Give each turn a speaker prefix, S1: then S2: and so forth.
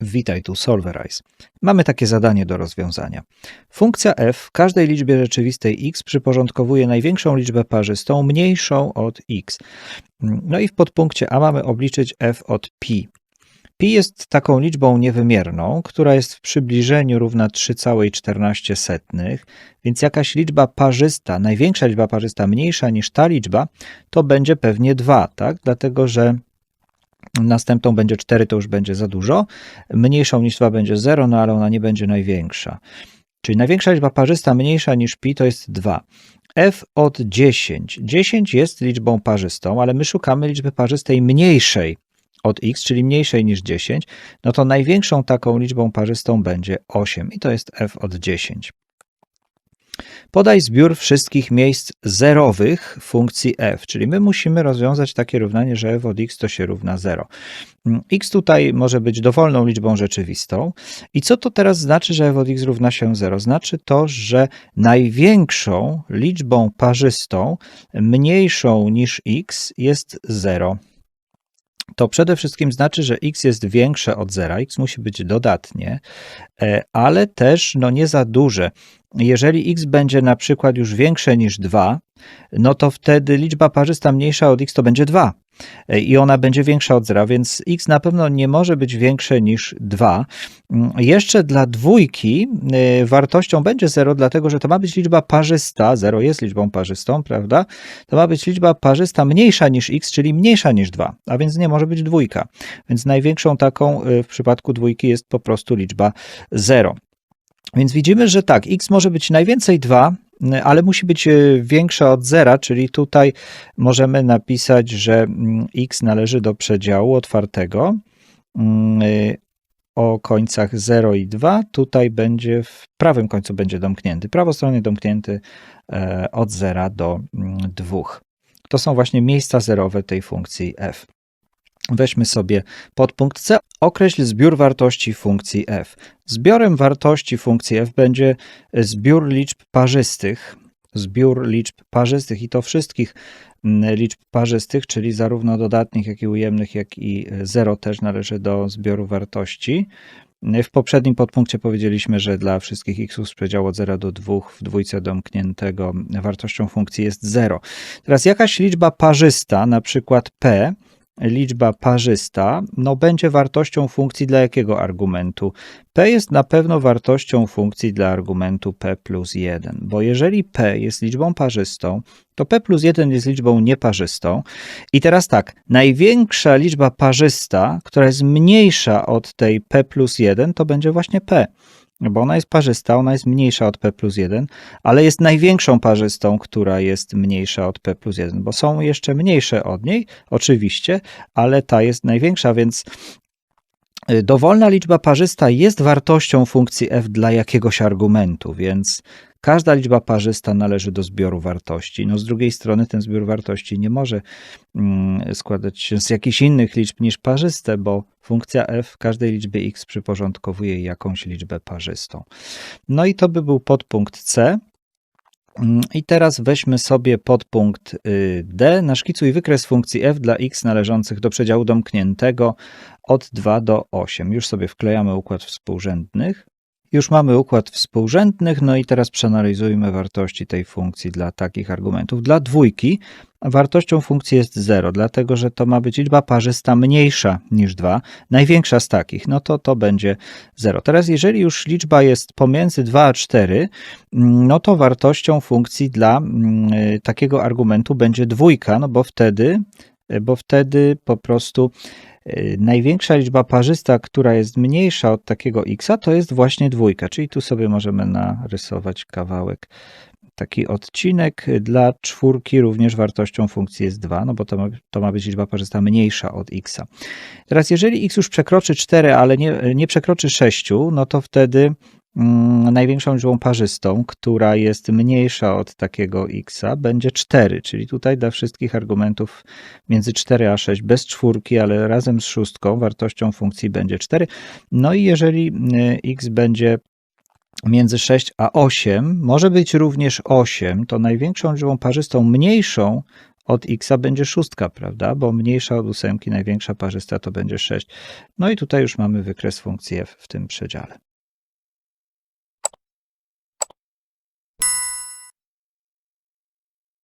S1: Witaj tu Solverize. Mamy takie zadanie do rozwiązania. Funkcja f w każdej liczbie rzeczywistej x przyporządkowuje największą liczbę parzystą mniejszą od x. No i w podpunkcie a mamy obliczyć f od pi. Pi jest taką liczbą niewymierną, która jest w przybliżeniu równa 3,14, więc jakaś liczba parzysta, największa liczba parzysta mniejsza niż ta liczba, to będzie pewnie 2, tak? Dlatego, że Następną będzie 4, to już będzie za dużo. Mniejszą niż 2 będzie 0, no ale ona nie będzie największa. Czyli największa liczba parzysta mniejsza niż pi to jest 2. f od 10. 10 jest liczbą parzystą, ale my szukamy liczby parzystej mniejszej od x, czyli mniejszej niż 10. No to największą taką liczbą parzystą będzie 8 i to jest f od 10. Podaj zbiór wszystkich miejsc zerowych funkcji f, czyli my musimy rozwiązać takie równanie, że f od x to się równa 0. x tutaj może być dowolną liczbą rzeczywistą. I co to teraz znaczy, że f od x równa się 0? Znaczy to, że największą liczbą parzystą mniejszą niż x jest 0 to przede wszystkim znaczy, że x jest większe od zera, x musi być dodatnie, e, ale też no nie za duże. Jeżeli x będzie na przykład już większe niż 2, no to wtedy liczba parzysta mniejsza od x to będzie 2 i ona będzie większa od zera, więc x na pewno nie może być większe niż 2. Jeszcze dla dwójki y, wartością będzie 0, dlatego że to ma być liczba parzysta, 0 jest liczbą parzystą, prawda? To ma być liczba parzysta mniejsza niż x, czyli mniejsza niż 2, a więc nie może być dwójka. Więc największą taką y, w przypadku dwójki jest po prostu liczba 0. Więc widzimy, że tak, x może być najwięcej 2, ale musi być e, większa od zera, czyli tutaj możemy napisać, że mm, x należy do przedziału otwartego mm, e, o końcach 0 i 2. Tutaj będzie w prawym końcu będzie domknięty, prawostronnie domknięty e, od 0 do 2. Mm, to są właśnie miejsca zerowe tej funkcji f. Weźmy sobie podpunkt C. Określ zbiór wartości funkcji f. Zbiorem wartości funkcji f będzie zbiór liczb parzystych. Zbiór liczb parzystych i to wszystkich mm, liczb parzystych, czyli zarówno dodatnich, jak i ujemnych, jak i 0 też należy do zbioru wartości. W poprzednim podpunkcie powiedzieliśmy, że dla wszystkich x z przedziału od 0 do 2 w dwójce domkniętego wartością funkcji jest 0. Teraz jakaś liczba parzysta, na przykład p, liczba parzysta, no będzie wartością funkcji dla jakiego argumentu? p jest na pewno wartością funkcji dla argumentu p plus 1, bo jeżeli p jest liczbą parzystą, to p plus 1 jest liczbą nieparzystą. I teraz tak, największa liczba parzysta, która jest mniejsza od tej p plus 1, to będzie właśnie p bo ona jest parzysta, ona jest mniejsza od p plus 1, ale jest największą parzystą, która jest mniejsza od p plus 1, bo są jeszcze mniejsze od niej, oczywiście, ale ta jest największa, więc dowolna liczba parzysta jest wartością funkcji f dla jakiegoś argumentu, więc Każda liczba parzysta należy do zbioru wartości. No z drugiej strony ten zbiór wartości nie może mm, składać się z jakichś innych liczb niż parzyste, bo funkcja f każdej liczbie x przyporządkowuje jakąś liczbę parzystą. No i to by był podpunkt C. I teraz weźmy sobie podpunkt y, D. Naszkicuj wykres funkcji f dla x należących do przedziału domkniętego od 2 do 8. Już sobie wklejamy układ współrzędnych. Już mamy układ współrzędnych, no i teraz przeanalizujmy wartości tej funkcji dla takich argumentów. Dla dwójki wartością funkcji jest 0, dlatego że to ma być liczba parzysta mniejsza niż 2, największa z takich, no to to będzie 0. Teraz jeżeli już liczba jest pomiędzy 2 a 4, no to wartością funkcji dla mm, takiego argumentu będzie dwójka, no bo wtedy, bo wtedy po prostu Y, największa liczba parzysta, która jest mniejsza od takiego x, to jest właśnie dwójka, czyli tu sobie możemy narysować kawałek, taki odcinek. Dla czwórki również wartością funkcji jest 2, no bo to ma, to ma być liczba parzysta mniejsza od x. Teraz jeżeli x już przekroczy 4, ale nie, nie przekroczy 6, no to wtedy największą liczbą parzystą, która jest mniejsza od takiego x, będzie 4, czyli tutaj dla wszystkich argumentów między 4 a 6 bez czwórki, ale razem z szóstką wartością funkcji będzie 4. No i jeżeli y, x będzie między 6 a 8, może być również 8, to największą liczbą parzystą mniejszą od x będzie szóstka, prawda? Bo mniejsza od ósemki, największa parzysta to będzie 6. No i tutaj już mamy wykres funkcji f w tym przedziale.